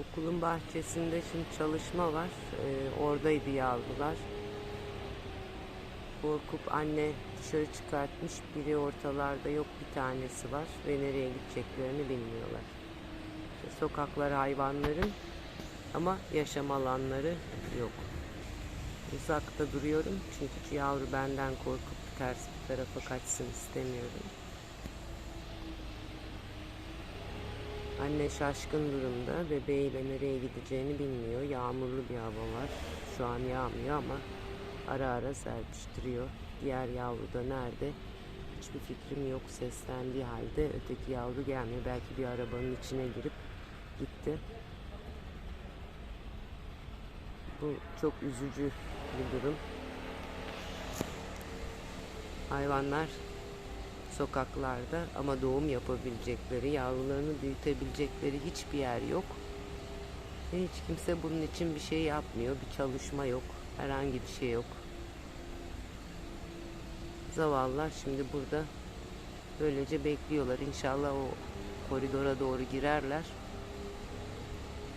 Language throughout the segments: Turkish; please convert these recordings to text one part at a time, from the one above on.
Okulun bahçesinde şimdi çalışma var. Ee, oradaydı yavrular. Korkup anne dışarı çıkartmış. Biri ortalarda yok bir tanesi var ve nereye gideceklerini bilmiyorlar. İşte sokaklar hayvanların ama yaşam alanları yok. Uzakta duruyorum çünkü yavru benden korkup ters bir tarafa kaçsın istemiyorum. Anne şaşkın durumda. Bebeğiyle nereye gideceğini bilmiyor. Yağmurlu bir hava var. Şu an yağmıyor ama ara ara serpiştiriyor. Diğer yavru da nerede? Hiçbir fikrim yok. Seslendiği halde öteki yavru gelmiyor. Belki bir arabanın içine girip gitti. Bu çok üzücü bir durum. Hayvanlar sokaklarda ama doğum yapabilecekleri, yavrularını büyütebilecekleri hiçbir yer yok. Ve hiç kimse bunun için bir şey yapmıyor, bir çalışma yok, herhangi bir şey yok. Zavallılar şimdi burada böylece bekliyorlar. İnşallah o koridora doğru girerler.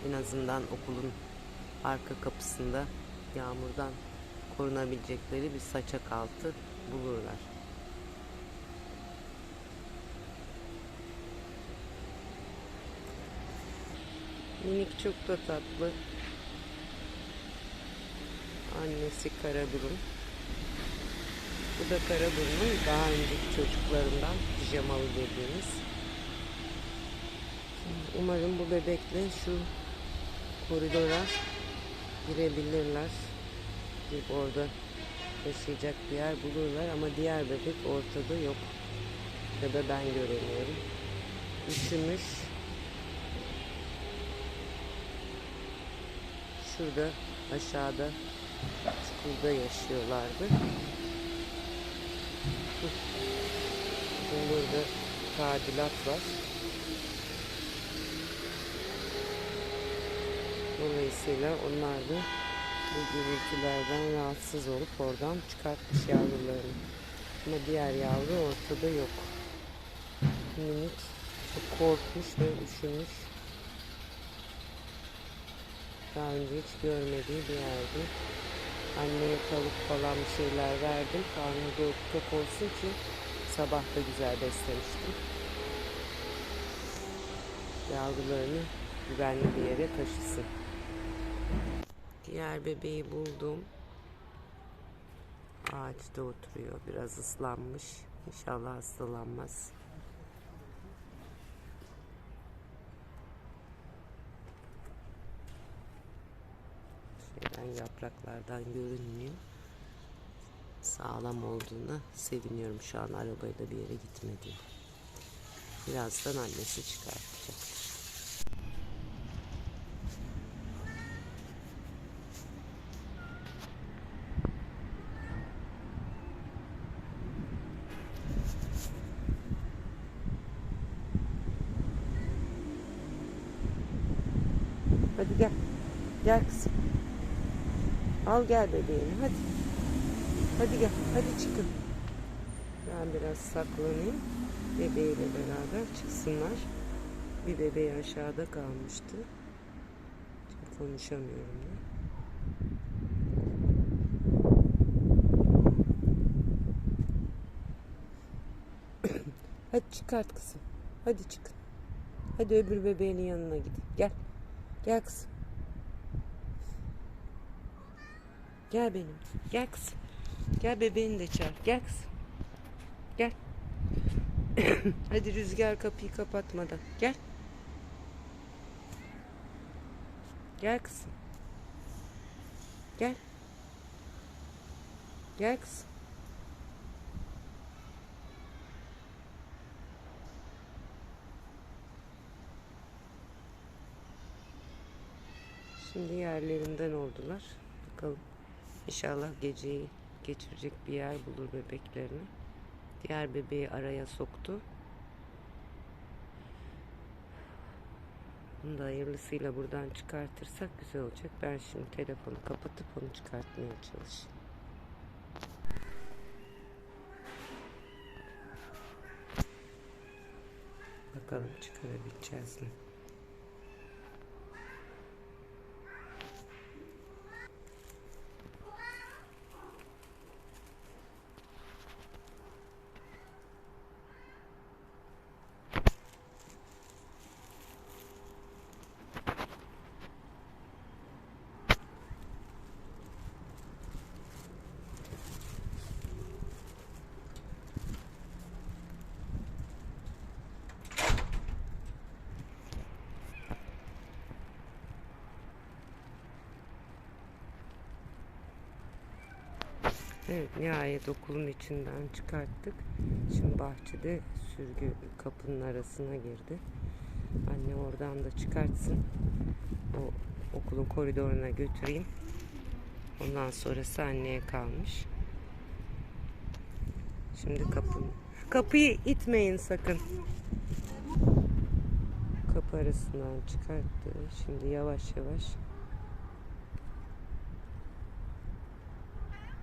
En azından okulun arka kapısında yağmurdan korunabilecekleri bir saçak altı bulurlar. Minik çok da tatlı. Annesi Karaburun. Bu da Karaburun'un daha önceki çocuklarından pijamalı dediğimiz. Umarım bu bebekle şu koridora girebilirler. Gidip orada yaşayacak bir yer bulurlar ama diğer bebek ortada yok. Ya da ben göremiyorum. Üşümüş. Şurada aşağıda çukurda yaşıyorlardı. Burada tadilat var. Dolayısıyla onlar da bu gürültülerden rahatsız olup oradan çıkartmış yavrularını. Ama diğer yavru ortada yok. Minik çok korkmuş ve üşümüş. Daha önce hiç görmediği bir yerdi. Anneye tavuk falan bir şeyler verdim. Karnı doyup tok olsun ki sabah da güzel beslemiştim. Yavrularını güvenli bir yere taşısın. Diğer bebeği buldum. Ağaçta oturuyor. Biraz ıslanmış. İnşallah hastalanmaz. Yapraklardan görünmüyor. Sağlam olduğuna seviniyorum şu an arabayla bir yere gitmedi. Birazdan annesi çıkartacaktır. Hadi gel. Gel kızım. Al gel bebeğini hadi. Hadi gel. Hadi çıkın. Ben biraz saklanayım. Bebeğiyle beraber çıksınlar. Bir bebeği aşağıda kalmıştı. Şimdi konuşamıyorum da. Hadi çıkart kızım. Hadi çıkın. Hadi öbür bebeğinin yanına gidin. Gel. Gel kızım. Gel benim. Gel kızım. Gel bebeğini de çağır. Gel kızım. Gel. Hadi rüzgar kapıyı kapatmadan. Gel. Gel kızım. Gel. Gel kızım. Şimdi yerlerinden oldular. Bakalım. İnşallah geceyi geçirecek bir yer bulur bebeklerini. Diğer bebeği araya soktu. Bunu da hayırlısıyla buradan çıkartırsak güzel olacak. Ben şimdi telefonu kapatıp onu çıkartmaya çalışayım. Bakalım çıkarabileceğiz mi? Evet nihayet okulun içinden çıkarttık. Şimdi bahçede sürgü kapının arasına girdi. Anne oradan da çıkartsın. O okulun koridoruna götüreyim. Ondan sonrası anneye kalmış. Şimdi kapı kapıyı itmeyin sakın. Kapı arasından çıkarttı. Şimdi yavaş yavaş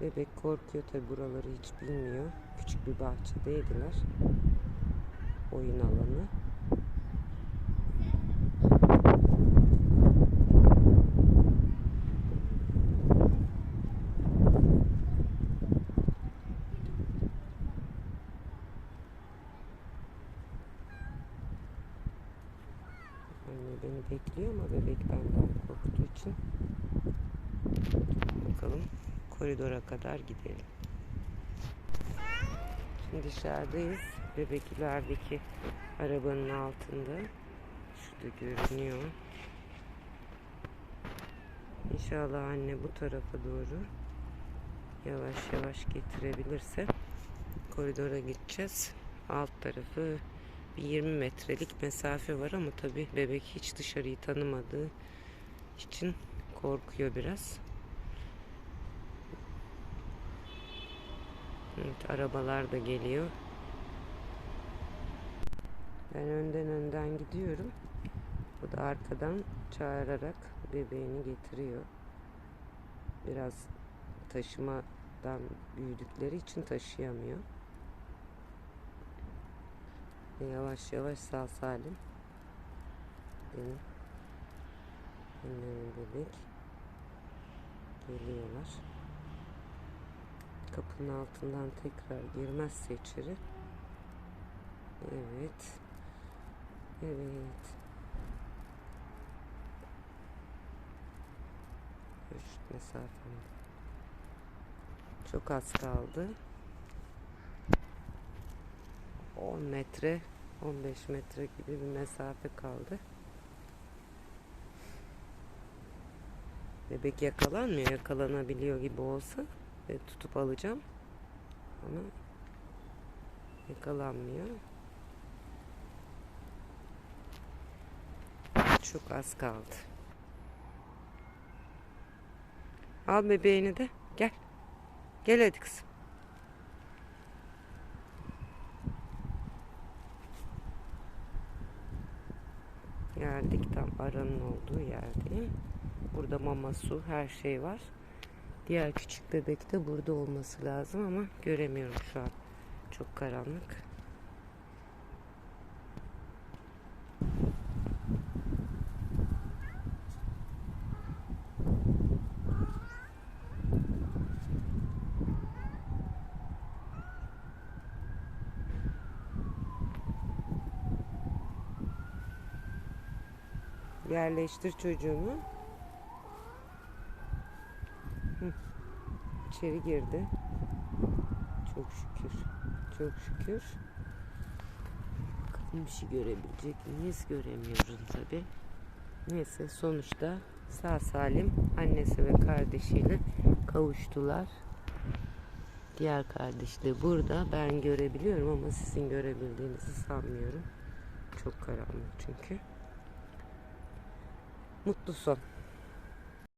Bebek korkuyor tabi buraları hiç bilmiyor. Küçük bir bahçedeydiler. Oyun alanı. Anne beni bekliyor ama bebek benden korktuğu için bakalım koridora kadar gidelim. Şimdi dışarıdayız. Bebek ilerideki arabanın altında. Şurada görünüyor. İnşallah anne bu tarafa doğru yavaş yavaş getirebilirse koridora gideceğiz. Alt tarafı bir 20 metrelik mesafe var ama tabi bebek hiç dışarıyı tanımadığı için korkuyor biraz. Evet, arabalar da geliyor. Ben önden önden gidiyorum. O da arkadan çağırarak bebeğini getiriyor. Biraz taşımadan büyüdükleri için taşıyamıyor. Yavaş yavaş sağ salim. Benim annemin bebek geliyorlar kapının altından tekrar girmezse içeri. Evet. Evet. Görüş mesafem. Çok az kaldı. 10 metre, 15 metre gibi bir mesafe kaldı. Bebek yakalanmıyor. Yakalanabiliyor gibi olsa ve tutup alacağım. Ama yakalanmıyor. Çok az kaldı. Al bebeğini de. Gel. Gel hadi kızım. Geldik tam aranın olduğu yerdeyim. Burada mama, su, her şey var. Diğer küçük bebek de burada olması lazım ama göremiyorum şu an. Çok karanlık. Yerleştir çocuğumu. İçeri girdi. Çok şükür. Çok şükür. Bakalım bir şey görebilecek miyiz? Göremiyoruz tabi. Neyse sonuçta sağ salim annesi ve kardeşiyle kavuştular. Diğer kardeş de burada. Ben görebiliyorum ama sizin görebildiğinizi sanmıyorum. Çok karanlık çünkü. Mutlu son.